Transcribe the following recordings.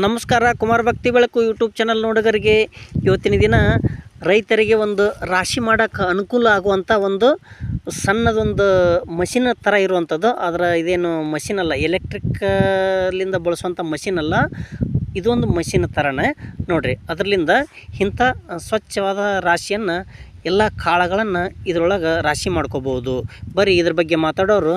ನಮಸ್ಕಾರ, ಕುಮಾರ್ ಭಕ್ತಿ ಬೆಳಕು ಯೂಟ್ಯೂಬ್ ಚಾನಲ್ ನೋಡುಗರಿಗೆ. ಇವತ್ತಿನ ದಿನ ರೈತರಿಗೆ ಒಂದು ರಾಶಿ ಮಾಡೋಕ್ಕೆ ಅನುಕೂಲ ಆಗುವಂಥ ಒಂದು ಸಣ್ಣದೊಂದು ಮಷಿನ್ ಥರ ಇರುವಂಥದ್ದು ಅದರ ಇದೇನು ಮಷಿನ್ ಅಲ್ಲ ಎಲೆಕ್ಟ್ರಿಕ್ಕಲಿಂದ ಬಳಸುವಂಥ ಮಷಿನ್ ಅಲ್ಲ. ಇದೊಂದು ಮಷಿನ್ ಥರನೇ ನೋಡಿರಿ, ಅದರಲ್ಲಿಂದ ಇಂಥ ಸ್ವಚ್ಛವಾದ ರಾಶಿಯನ್ನು ಎಲ್ಲ ಕಾಳುಗಳನ್ನು ಇದರೊಳಗೆ ರಾಶಿ ಮಾಡ್ಕೋಬೋದು. ಬರೀ ಇದ್ರ ಬಗ್ಗೆ ಮಾತಾಡೋರು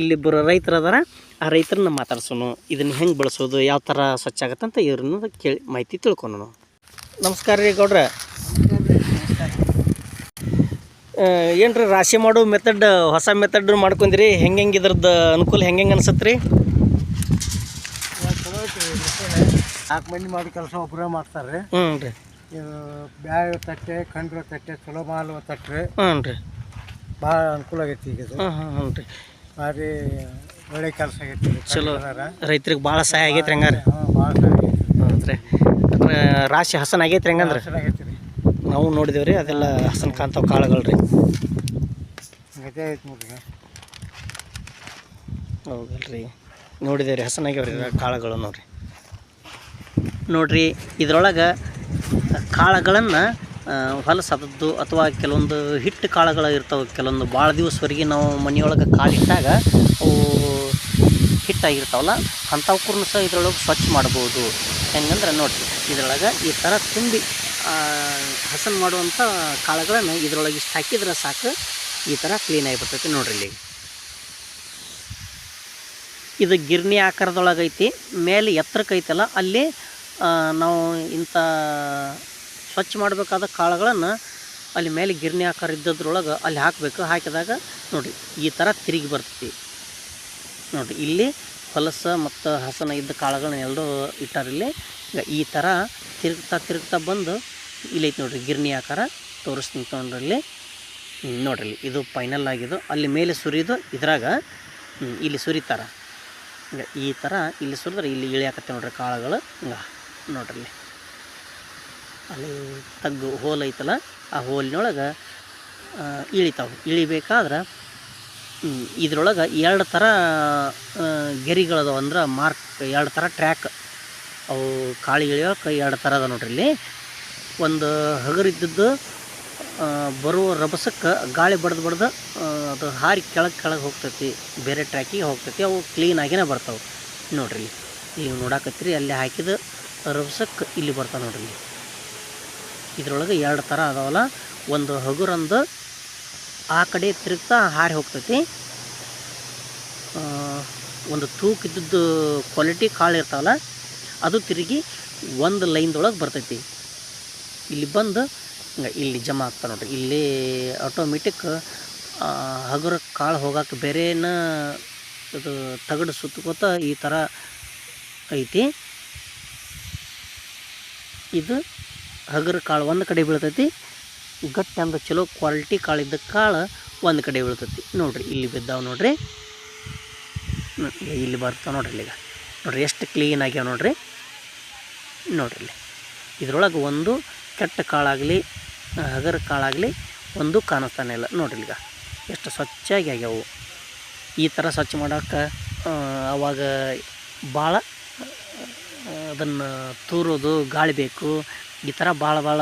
ಇಲ್ಲಿಬ್ಬರು ರೈತರು ಅದಾರ ಆ ರೈತರನ್ನ ಮಾತಾಡ್ಸೋನು. ಇದನ್ನು ಹೆಂಗೆ ಬಳಸೋದು ಯಾವ ಥರ ಸ್ವಚ್ಛ ಅಂತ ಇವ್ರನ್ನ ಕೇಳಿ ಮಾಹಿತಿ ತಿಳ್ಕೊಳೋಣ. ನಮಸ್ಕಾರ ರೀ ಗೌಡ್ರ. ಏನು ರೀ ರಾಶಿ ಮಾಡೋ ಮೆಥಡ್ ಹೊಸ ಮೆಥಡ್ ಮಾಡ್ಕೊಂಡಿರಿ? ಹೆಂಗೆ ಹೆಂಗೆ ಇದ್ರದ್ದು ಅನುಕೂಲ ಹೆಂಗೆ ಹೆಂಗೆ ಅನ್ಸತ್ತೆ ರೀ ನಾಲ್ಕು ಮಂದಿ ಮಾಡಿ ಕೆಲಸ ಒಬ್ಬರೇ ಮಾಡ್ತಾರೆ ರೀ ಹ್ಞೂ ರೀ. ಇದು ತಟ್ಟೆ ಕಂಡ್ರ ತಟ್ಟೆ ಚಲೋ ಮಾಲ್ ತಟ್ಟೆ. ಹ್ಞೂ ರೀ. ಭಾಳ ಅನುಕೂಲ ಆಗೈತಿ ಈಗ ಇದು ಹ್ಞೂ ಹ್ಞೂ ಹ್ಞೂ ರೀ. ಭಾರಿ ಒಳ್ಳೆ ಕೆಲಸ ಆಗೈತಿ ಇದು. ಚಲೋ. ಕಂಡ್ರದಾರ. ರೈತರಿಗೆ ಭಾಳ ಸಹಾಯ ಆಗೈತೆ ಹಂಗಾರೆ. ಹ್ಞೂ ಭಾಳ ಚೆನ್ನಾಗೈತಿ ಹೌದು ರೀ. ಅಂದ್ರೆ ರಾಶಿ ಹಸನ್ ಆಗೈತೆ ಹಂಗಂದ್ರೆ ಚೆನ್ನಾಗೈತಿ ರೀ. ನಾವು ನೋಡಿದೇವೆ ರೀ ಅದೆಲ್ಲ ಹಸನ್ ಕಾಣ್ತಾವ ಕಾಳುಗಳು ರೀ. ಗತಿ ಐತಿ ನೋಡ್ರಿ ಹೌದಲ್ರಿ. ನೋಡಿದೇವೆ ರೀ ಹಸನಾಗ್ಯಾವ ರೀ ಕಾಳುಗಳು ನೋಡ್ರಿ ನೋಡ್ರಿ ಇದ್ರೊಳಗೆ ಕಾಳುಗಳನ್ನು ಹೊಲಸದ್ದು ಅಥವಾ ಕೆಲವೊಂದು ಹಿಟ್ಟು ಕಾಳುಗಳು ಇರ್ತವೆ. ಕೆಲವೊಂದು ಭಾಳ ದಿವಸವರೆಗೆ ನಾವು ಮನೆಯೊಳಗೆ ಕಾಳಿಟ್ಟಾಗ ಅವು ಹಿಟ್ಟಾಗಿರ್ತಾವಲ್ಲ ಅಂಥವ್ಕೂರ್ನು ಸಹ ಇದ್ರೊಳಗೆ ಸ್ವಚ್ಛ ಮಾಡ್ಬೋದು. ಹೆಂಗಂದ್ರೆ ನೋಡಿ ಇದ್ರೊಳಗೆ ಈ ಥರ ತುಂಬಿ ಹಸನ್ ಮಾಡುವಂಥ ಕಾಳುಗಳನ್ನು ಇದ್ರೊಳಗೆ ಇಷ್ಟು ಹಾಕಿದ್ರೆ ಸಾಕು, ಈ ಥರ ಕ್ಲೀನ್ ಆಗಿಬಿಡ್ತೈತಿ ನೋಡ್ರಿ ಇಲ್ಲಿ. ಇದು ಗಿರ್ಣಿ ಆಕಾರದೊಳಗೈತಿ, ಮೇಲೆ ಎತ್ತರಕ್ಕೆ ಐತಲ್ಲ ಅಲ್ಲಿ ನಾವು ಇಂಥ ಸ್ವಚ್ಛ ಮಾಡಬೇಕಾದ ಕಾಳುಗಳನ್ನು ಅಲ್ಲಿ ಮೇಲೆ ಗಿರಣಿ ಆಕಾರ ಇದ್ದದ್ರೊಳಗೆ ಅಲ್ಲಿ ಹಾಕಬೇಕು. ಹಾಕಿದಾಗ ನೋಡಿರಿ ಈ ಥರ ತಿರುಗಿ ಬರ್ತೈತಿ. ನೋಡಿರಿ ಇಲ್ಲಿ ಹೊಲಸ ಮತ್ತು ಹಸನ ಇದ್ದ ಕಾಳುಗಳನ್ನ ಎಲ್ಲರೂ ಇಟ್ಟಾರಿಲ್ಲಿ ಈಗ ಈ ಥರ ತಿರುಗ್ತಾ ತಿರುಗ್ತಾ ಬಂದು ಇಲ್ಲಿ ಐತಿ ನೋಡಿರಿ ಗಿರಣಿ ಆಕಾರ ತೋರಿಸ್ತೀನಿ ತೊಗೊಂಡ್ರಲ್ಲಿ ನೋಡ್ರಿ ಇದು ಫೈನಲ್ ಆಗಿದ್ದು, ಅಲ್ಲಿ ಮೇಲೆ ಸುರಿಯೋದು ಇದ್ರಾಗ ಇಲ್ಲಿ ಸುರಿತಾರ. ಈ ಥರ ಇಲ್ಲಿ ಸುರಿದ್ರೆ ಇಲ್ಲಿ ಇಳಿಯಾಕತ್ತೆ ನೋಡ್ರಿ ಕಾಳುಗಳು. ಹಿಂಗ. ನೋಡ್ರಿ. ಅಲ್ಲಿ ತಗ್ಗು ಹೋಲ್ ಐತಲ್ಲ, ಆ ಹೋಲಿನೊಳಗೆ ಇಳಿತಾವೆ. ಇಳಿಬೇಕಾದ್ರೆ ಇದ್ರೊಳಗೆ ಎರಡು ಥರ ಗೆರಿಗಳದಾವ ಅಂದ್ರೆ ಮಾರ್ಕ್, ಎರಡು ಥರ ಟ್ರ್ಯಾಕ್. ಅವು ಕಾಳು ಇಳಿಯೋಕೆ ಎರಡು ಥರ ಅದ ನೋಡ್ರಿ ಇಲ್ಲಿ. ಒಂದು ಹಗರಿದ್ದದ್ದು ಬರುವ ರಭಸಕ್ಕೆ ಗಾಳಿ ಬಡ್ದು ಬಡ್ದು ಅದು ಹಾರಿ ಕೆಳಗೆ ಕೆಳಗೆ ಹೋಗ್ತೈತಿ, ಬೇರೆ ಟ್ರ್ಯಾಕಿಗೆ ಹೋಗ್ತೈತಿ, ಅವು ಕ್ಲೀನಾಗಿನೇ ಬರ್ತಾವೆ ನೋಡ್ರಿ ಇಲ್ಲಿ. ನೋಡಾಕತ್ತಿರಿ, ಅಲ್ಲಿ ಹಾಕಿದ ರಭಸಕ್ಕೆ ಇಲ್ಲಿ ಬರ್ತಾವೆ ನೋಡ್ರಿ ಇದ್ರೊಳಗೆ ಎರಡು ಥರ ಅದಾವಲ್ಲ, ಒಂದು ಹಗುರಂದು ಆ ಕಡೆ ತಿರುಗ್ತಾ ಹಾರಿ ಹೋಗ್ತೈತಿ. ಒಂದು ತೂಕ ಇದ್ದದ್ದು ಕ್ವಾಲಿಟಿ ಕಾಳು ಇರ್ತಾವಲ್ಲ, ಅದು ತಿರುಗಿ ಒಂದು ಲೈನ್ದೊಳಗೆ ಬರ್ತೈತಿ. ಇಲ್ಲಿ ಬಂದು ಇಲ್ಲಿ ಜಮಾ ಆಗ್ತಾ ನೋಡ್ರಿ. ಇಲ್ಲಿ ಆಟೋಮೆಟಿಕ್ ಹಗುರ ಕಾಳು ಹೋಗಕ್ಕೆ ಬೇರೆನ ಇದು ತಗಡು ಸುತ್ತಕೋತ ಈ ಥರ ಐತಿ. ಇದು ಹಗರ ಕಾಳು ಒಂದು ಕಡೆ ಬೀಳ್ತೈತಿ, ಗಟ್ಟಿ ಅಂದ್ರೆ ಚಲೋ ಕ್ವಾಲಿಟಿ ಕಾಳು ಇದ್ದ ಕಾಳು ಒಂದು ಕಡೆ ಬೀಳ್ತೈತಿ. ನೋಡ್ರಿ, ಇಲ್ಲಿ ಬಿದ್ದಾವೆ ನೋಡ್ರಿ. ಇಲ್ಲಿ ಬರ್ತಾವೆ ನೋಡ್ರಿ ಇಲ್ಲಿಗ. ನೋಡ್ರಿ, ಎಷ್ಟು ಕ್ಲೀನ್ ಆಗ್ಯಾವ ನೋಡ್ರಿ. ನೋಡ್ರಿ ಇಲ್ಲಿ. ಇದ್ರೊಳಗೆ ಒಂದು ಕೆಟ್ಟ ಕಾಳಾಗಲಿ, ಹಗರ ಕಾಳಾಗಲಿ ಒಂದು ಕಾಣಿಸ್ತಾನೆ ಇಲ್ಲ. ನೋಡ್ರಿ ಈಗ ಎಷ್ಟು ಸ್ವಚ್ಛಾಗಿ ಆಗ್ಯಾವು. ಈ ಥರ ಸ್ವಚ್ಛ ಮಾಡೋಕೆ ಅವಾಗ ಭಾಳ ಅದನ್ನು ತೂರೋದು, ಗಾಳಿ ಬೇಕು. ಈ ಥರ ಭಾಳ ಭಾಳ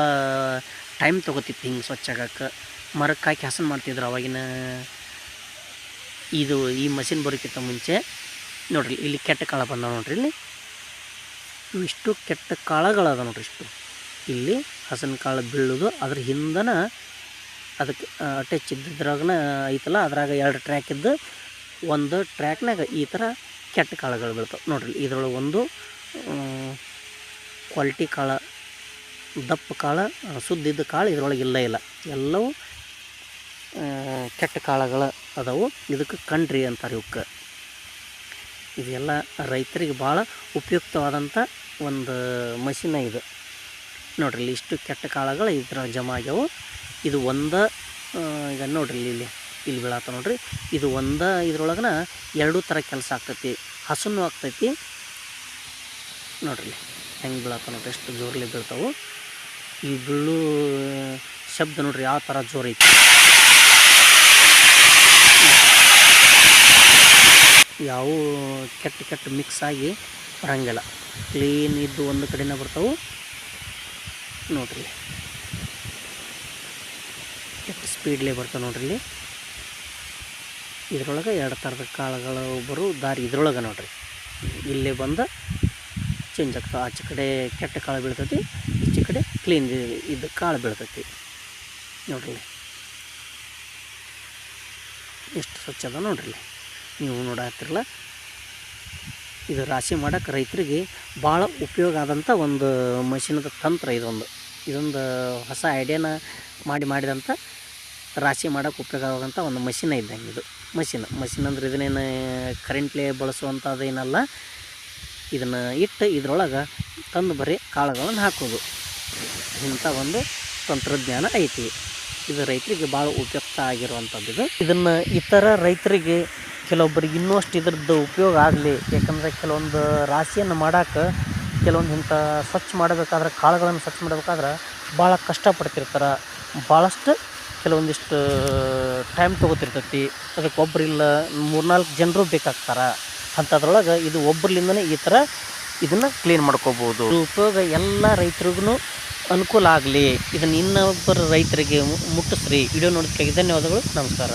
ಟೈಮ್ ತೊಗೋತಿತ್ತು ಹಿಂಗೆ ಸ್ವಚ್ಛ ಆಗಕ್ಕೆ. ಮರಕ್ಕೆ ಹಾಕಿ ಹಸನ್ ಮಾಡ್ತಿದ್ರು ಅವಾಗಿನ ಇದು ಈ ಮಷಿನ್ ಬರೋಕ್ಕಿಂತ ಮುಂಚೆ. ನೋಡ್ರಿ, ಇಲ್ಲಿ ಕೆಟ್ಟ ಕಾಳ ಬಂದಾವ ನೋಡ್ರಿ ಇಲ್ಲಿ. ಇವಿಷ್ಟು ಇಷ್ಟು ಕೆಟ್ಟ ಕಾಳಗಳದ ನೋಡ್ರಿ ಇಷ್ಟು. ಇಲ್ಲಿ ಹಸನ ಕಾಳು ಬೀಳೋದು. ಅದ್ರ ಹಿಂದನ ಅದಕ್ಕೆ ಅಟ್ಯಾಚ್ ಇದ್ದಿದ್ರಾಗನ ಐತಲ್ಲ, ಅದ್ರಾಗ ಎರಡು ಟ್ರ್ಯಾಕ್ ಇದ್ದು ಒಂದು ಟ್ರ್ಯಾಕ್ನಾಗ ಈ ಥರ ಕೆಟ್ಟ ಕಾಳುಗಳು ಬೀಳ್ತಾವೆ. ನೋಡ್ರಿ, ಇದರೊಳಗೆ ಒಂದು ಕ್ವಾಲಿಟಿ ಕಾಳು, ದಪ್ಪ ಕಾಳು ಸುದ್ದಿದ್ದ ಕಾಳು ಇದ್ರೊಳಗೆ ಇಲ್ಲ ಇಲ್ಲ. ಎಲ್ಲವೂ ಕೆಟ್ಟ ಕಾಳುಗಳು ಅದಾವು. ಇದಕ್ಕೆ ಕಂಡ್ರಿ ಅಂತಾರೆ ಇವಕ್ಕೆ ಇದೆಲ್ಲ ರೈತರಿಗೆ ಭಾಳ ಉಪಯುಕ್ತವಾದಂಥ ಒಂದು ಮಷಿನ ಇದು. ನೋಡ್ರಿ ಇಲ್ಲಿ ಇಷ್ಟು ಕೆಟ್ಟ ಕಾಳುಗಳು ಇದ್ರ ಜಮ ಆಗ್ಯಾವು. ಇದು ಒಂದು ಈಗ ನೋಡ್ರಿ ಇಲ್ಲಿ ಇಲ್ಲಿ ಇಲ್ಲಿ ಬೀಳತ್ತ ನೋಡ್ರಿ. ಇದು ಒಂದ ಇದ್ರೊಳಗನ ಎರಡೂ ಥರ ಕೆಲಸ ಆಗ್ತೈತಿ. ಹಸುನೂ ಆಗ್ತೈತಿ. ನೋಡ್ರಿ. ಹೆಂಗೆ ಬೀಳತ್ತ ನೋಡ್ರಿ, ಎಷ್ಟು ಜೋರಲ್ಲಿ ಬೀಳ್ತಾವೆ. ಈ ಬೀಳು, ಶಬ್ದ ನೋಡ್ರಿ ಯಾವ ಥರ ಜೋರು ಐತಿ. ಯಾವ ಕೆಟ್ಟ ಕೆಟ್ಟ ಮಿಕ್ಸ್ ಆಗಿ ಬರಂಗಿಲ್ಲ. ಕ್ಲೀನ್ ಇದ್ದು ಒಂದು ಕಡೆನೇ ಬರ್ತಾವೆ. ನೋಡ್ರಿ. ಕೆಟ್ಟ ಸ್ಪೀಡ್ಲೇ ಬರ್ತಾವೆ ನೋಡ್ರಿ ಇಲ್ಲಿ. ಇದ್ರೊಳಗೆ ಎರಡು ಥರದ ಕಾಳುಗಳು ಬರೋ ದಾರಿ ಇದ್ರೊಳಗೆ ನೋಡ್ರಿ. ಇಲ್ಲೇ ಬಂದು ಚೇಂಜ್ ಆಗ್ತಾವೆ ಆಚೆ ಕಡೆ ಕೆಟ್ಟ ಕಾಳು ಬೀಳ್ತೈತಿ, ಈಚೆ ಕಡೆ ಕ್ಲೀನ್ ಇದು ಕಾಳು ಬೀಳ್ತೈತಿ. ನೋಡ್ರಿ. ಎಷ್ಟು ಸ್ವಚ್ಛ ಅದ ನೋಡ್ರಿಲ್ಲಿ ನೀವು ನೋಡತ್ತಿರಲ್ಲ ಇದು ರಾಶಿ ಮಾಡೋಕೆ ರೈತರಿಗೆ ಭಾಳ ಉಪಯೋಗ ಆದಂಥ ಒಂದು ಮಷಿನದ ತಂತ್ರ ಇದೊಂದು. ಇದೊಂದು ಹೊಸ ಐಡಿಯಾನ ಮಾಡಿ ಮಾಡಿದಂಥ ರಾಶಿ ಮಾಡೋಕೆ ಉಪಯೋಗ ಆಗೋಂಥ ಒಂದು ಮಷಿನ ಇದ್ದಂಗೆ ಇದು. ಮಷಿನ್ ಮಷಿನ್ ಅಂದ್ರೆ ಇದನ್ನೇನು ಕರೆಂಟ್ಲೇ ಬಳಸುವಂಥದ್ದು ಏನಲ್ಲ ಇದನ್ನು ಇಟ್ಟು ಇದ್ರೊಳಗೆ ತಂದು ಬರೀ ಕಾಳುಗಳನ್ನು ಹಾಕೋದು. ಇಂಥ ಒಂದು ತಂತ್ರಜ್ಞಾನ ಐತಿ. ಇದು ರೈತರಿಗೆ ಭಾಳ ಉಪಯುಕ್ತ ಆಗಿರುವಂಥದ್ದು ಇದು. ಇದನ್ನು ಇತರ ರೈತರಿಗೆ ಕೆಲವೊಬ್ಬರಿಗೆ ಇನ್ನೂ ಅಷ್ಟು ಇದ್ರದ್ದು ಉಪಯೋಗ ಆಗಲಿ. ಯಾಕಂದರೆ ಕೆಲವೊಂದು ರಾಶಿಯನ್ನು ಮಾಡೋಕೆ ಕೆಲವೊಂದು ಇಂಥ ಸ್ವಚ್ಛ ಮಾಡಬೇಕಾದ್ರೆ, ಕಾಳುಗಳನ್ನು ಸ್ವಚ್ಛ ಮಾಡಬೇಕಾದ್ರೆ ಭಾಳ ಕಷ್ಟಪಡ್ತಿರ್ತಾರೆ. ಭಾಳಷ್ಟು ಕೆಲವೊಂದಿಷ್ಟು ಟೈಮ್ ತೊಗೋತಿರ್ತೈತಿ. ಅದಕ್ಕೆ ಒಬ್ಬರಿಲ್ಲ ಮೂರ್ನಾಲ್ಕು ಜನರು ಬೇಕಾಗ್ತಾರೆ. ಅಂಥದ್ರೊಳಗೆ ಇದು ಒಬ್ಬರಿಂದನೇ ಈ ಥರ ಇದನ್ನು ಕ್ಲೀನ್ ಮಾಡ್ಕೋಬೋದು. ಉಪಯೋಗ ಎಲ್ಲ ರೈತರಿಗೂ ಅನುಕೂಲ ಆಗಲಿ. ಇದನ್ನು ಇನ್ನೊಬ್ಬರು ರೈತರಿಗೆ ಮುಟ್ಟಿಸ್ರಿ. ವಿಡಿಯೋ ನೋಡೋದಕ್ಕಾಗಿ ಧನ್ಯವಾದಗಳು. ನಮಸ್ಕಾರ.